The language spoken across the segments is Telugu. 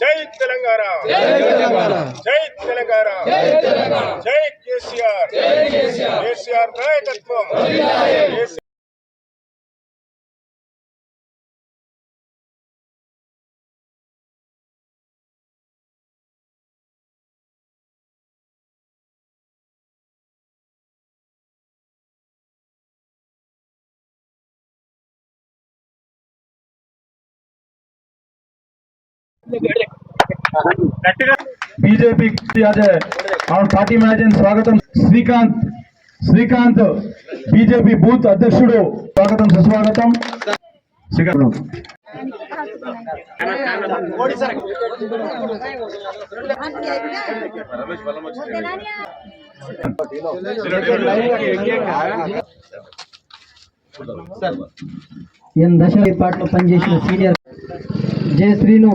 జై తెలంగాణ. జై తెలంగాణ. జై కేసీఆర్. కేసీఆర్. నాయకత్వం. बीजेपी और पार्टी मैजन स्वागत श्रीकांत। श्रीकांत, बीजेपी बूथ अध्यक्ष स्वागत सुस्वागत दशा पार्ट पीनियर जय श्रीनु।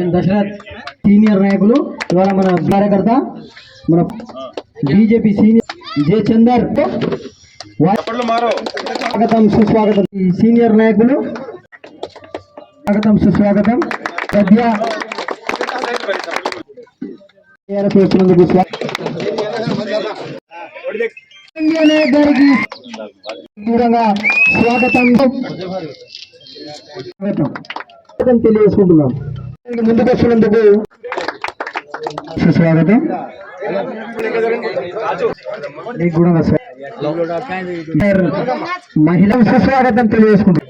ఎన్ దశరథ్ సీనియర్ నాయకులు. ఇవాళ మన కార్యకర్త మన బీజేపీ సీనియర్ జయ చందర్ స్వాగతం సుస్వాగతం. ఈ సీనియర్ నాయకులు స్వాగతం సుస్వాగతం. సద్య టీఆర్ఎస్ వచ్చినందుకు స్వాగతం స్వాగతం. తెలియజేసుకుంటున్నాం. ముందుకు వచ్చినందుకు స్వాగతం మీకు కూడా సార్ మహిళ సుస్వాగతం తెలియజేసుకుంటున్నాం.